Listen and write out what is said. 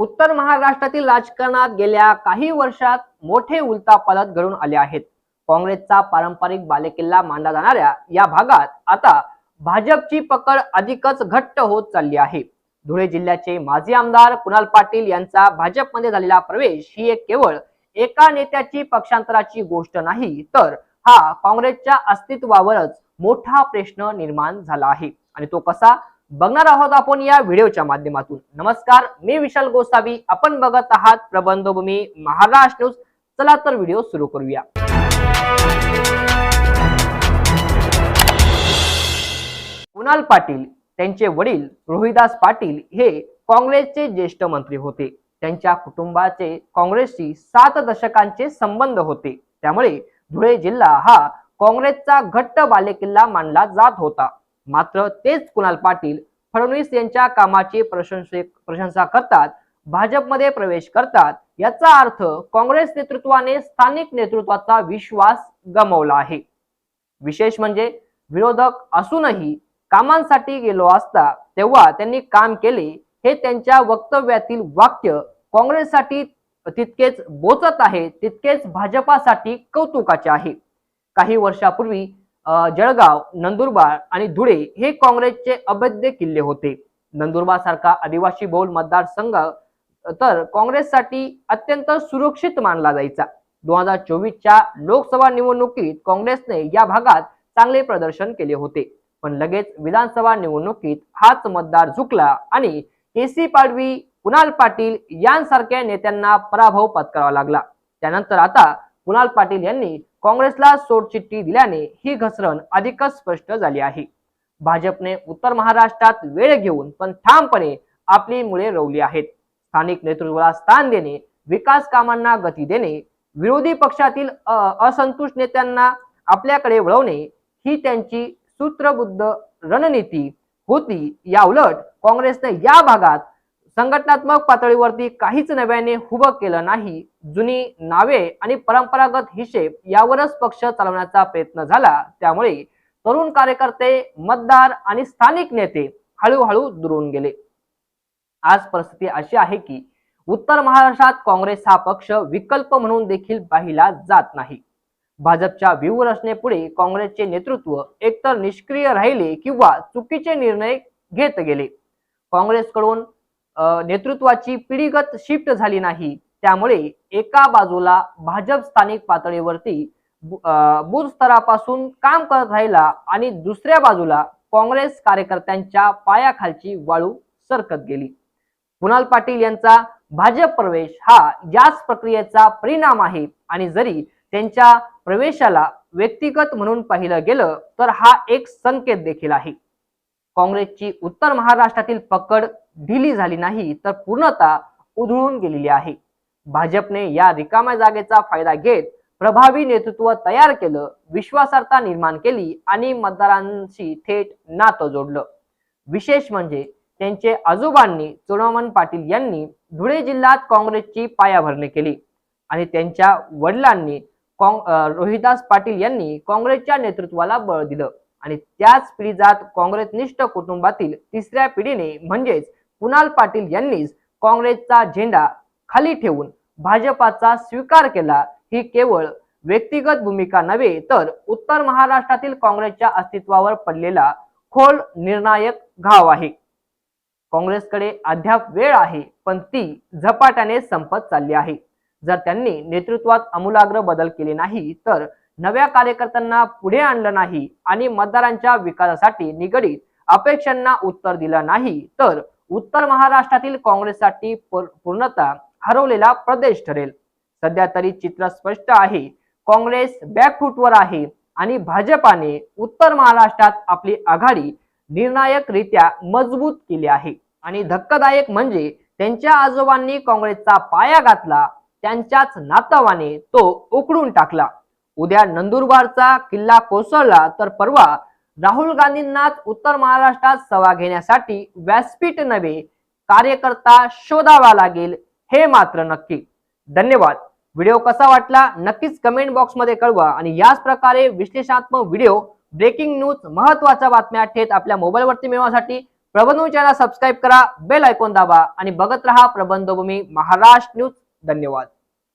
उत्तर महाराष्ट्रातील राजकारणात गेल्या काही वर्षात मोठे उलतापालत घडून आले आहेत. काँग्रेसचा पारंपरिक बालेकिल्ला मानला जाणाऱ्या या भागात आता भाजपची पकड अधिकच घट्ट होत चालली आहे. धुळे जिल्ह्याचे माजी आमदार कुणाल पाटील यांचा भाजपमध्ये झालेला प्रवेश ही एक केवळ एका नेत्याची पक्षांतराची गोष्ट नाही तर हा काँग्रेसच्या अस्तित्वावरच मोठा प्रश्न निर्माण झाला आहे. आणि तो कसा? बघणार आहोत आपण या व्हिडिओच्या माध्यमातून. नमस्कार मी विशाल गोसावी. आपण बघत आहात प्रबंधभूमी महाराष्ट्र न्यूज. चला तर व्हिडिओ सुरू करूया. कुणाल पाटील त्यांचे वडील रोहिदास पाटील हे काँग्रेसचे ज्येष्ठ मंत्री होते. त्यांच्या कुटुंबाचे काँग्रेसशी सात दशकांचे संबंध होते. त्यामुळे धुळे जिल्हा हा काँग्रेसचा घट्ट बालेकिल्ला मानला जात होता. मात्र तेच कुणाल पाटील फडणवीस यांच्या कामाची प्रशंसे प्रशंसा करतात भाजपमध्ये प्रवेश करतात याचा अर्थ काँग्रेस नेतृत्वाने स्थानिक नेतृत्वाचा विश्वास गमावला आहे. विशेष म्हणजे विरोधक असूनही कामांसाठी गेलो असता तेव्हा त्यांनी काम केले हे त्यांच्या वक्तव्यातील वाक्य काँग्रेससाठी तितकेच बोचत आहे तितकेच भाजपासाठी कौतुकाचे आहे. काही वर्षापूर्वी जळगाव नंदुरबार आणि धुळे हे काँग्रेसचे अभेद्य किल्ले होते. नंदुरबार सारखा आदिवासी बहुल मतदारसंघ तर काँग्रेससाठी अत्यंत सुरक्षित मानला जायचा. दोन हजार चोवीसच्या लोकसभा निवडणुकीत काँग्रेसने या भागात चांगले प्रदर्शन केले होते. पण लगेच विधानसभा निवडणुकीत हाच मतदार झुकला आणि केसी पाडवी कुणाल पाटील यांसारख्या नेत्यांना पराभव पत्करावा लागला. त्यानंतर आता कुणाल पाटील यांनी काँग्रेसला सोडचिठ्ठी दिल्याने ही घसरण अधिकच स्पष्ट झाली आहे. भाजपने उत्तर महाराष्ट्रात वेळ घेऊन पण ठामपणे आपली मुळे रोवली आहेत. स्थानिक नेतृत्वाला स्थान देणे विकास कामांना गती देणे विरोधी पक्षातील असंतुष्ट नेत्यांना आपल्याकडे वळवणे ही त्यांची सूत्रबुद्ध रणनीती होती. या उलट काँग्रेसने या भागात संघटनात्मक पातळीवरती काहीच नव्याने उभं केलं नाही. जुनी नावे आणि परंपरागत हिशेब यावरच पक्ष चालवण्याचा प्रयत्न झाला. त्यामुळे तरुण कार्यकर्ते मतदार आणि स्थानिक नेते हळूहळू दुरून गेले. आज परिस्थिती अशी आहे की उत्तर महाराष्ट्रात काँग्रेस हा पक्ष विकल्प म्हणून देखील पाहिला जात नाही. भाजपच्या व्यूहरचनेपुढे काँग्रेसचे नेतृत्व एकतर निष्क्रिय राहिले किंवा चुकीचे निर्णय घेत गेले. काँग्रेसकडून नेतृत्वाची पिढीगत शिफ्ट झाली नाही. त्यामुळे एका बाजूला भाजप स्थानिक पातळीवरती बूथ स्तरापासून काम करत राहिला आणि दुसऱ्या बाजूला काँग्रेस कार्यकर्त्यांच्या पायाखालची वाळू सरकत गेली. कुणाल पाटील यांचा भाजप प्रवेश हा याच प्रक्रियेचा परिणाम आहे आणि जरी त्यांच्या प्रवेशाला व्यक्तिगत म्हणून पाहिलं गेलं तर हा एक संकेत देखील आहे. काँग्रेसची उत्तर महाराष्ट्रातील पकड ढिली झाली नाही तर पूर्णतः उधळून गेलेली आहे. भाजपने या रिकाम्या जागेचा फायदा घेत प्रभावी नेतृत्व तयार केलं विश्वासार्हता निर्माण केली आणि मतदारांशी थेट नातं जोडलं. विशेष म्हणजे त्यांचे आजोबांनी चोडामन पाटील यांनी धुळे जिल्ह्यात काँग्रेसची पायाभरणी केली आणि त्यांच्या वडिलांनी काँग रोहिदास पाटील यांनी काँग्रेसच्या नेतृत्वाला बळ दिलं. आणि त्याच पिढीजात काँग्रेसनिष्ठ कुटुंबातील तिसऱ्या पिढीने म्हणजेच कुणाल पाटील यांनीच काँग्रेसचा झेंडा खाली ठेवून भाजपाचा स्वीकार केला ही केवळ व्यक्तिगत भूमिका नव्हे तर उत्तर महाराष्ट्रातील काँग्रेसच्या अस्तित्वावर पडलेला खोल निर्णायक घाव आहे. काँग्रेसकडे अद्याप वेळ आहे पण ती झपाट्याने संपत चालली आहे. जर त्यांनी नेतृत्वात आमूलाग्र बदल केले नाही तर नव्या कार्यकर्त्यांना पुढे आणलं नाही आणि मतदारांच्या विकासासाठी निगडीत अपेक्षांना उत्तर दिलं नाही तर उत्तर महाराष्ट्रातील काँग्रेससाठी पूर्णतः हरवलेला प्रदेश ठरेल. सध्या तरी चित्र स्पष्ट आहे काँग्रेस बॅकफूटवर आहे आणि भाजपाने उत्तर महाराष्ट्रात आपली आघाडी निर्णायकरित्या मजबूत केली आहे. आणि धक्कादायक म्हणजे त्यांच्या आजोबांनी काँग्रेसचा पाया घातला त्यांच्याच नातवाने तो उकडून टाकला. उद्या नंदुरबारचा किल्ला कोसळला तर परवा राहुल गांधींनाच उत्तर महाराष्ट्रात सभा घेण्यासाठी व्यासपीठ नव्हे कार्यकर्ता शोधावा लागेल हे मात्र नक्की. धन्यवाद. व्हिडिओ कसा वाटला नक्कीच कमेंट बॉक्समध्ये कळवा आणि याच प्रकारे विश्लेषणात्मक व्हिडिओ ब्रेकिंग न्यूज महत्त्वाच्या बातम्या थेट आपल्या मोबाईलवरती मिळवण्यासाठी प्रबंधभूमी चॅनल सबस्क्राईब करा बेल ऐकून दाबा आणि बघत रहा प्रबंधभूमी महाराष्ट्र न्यूज. धन्यवाद.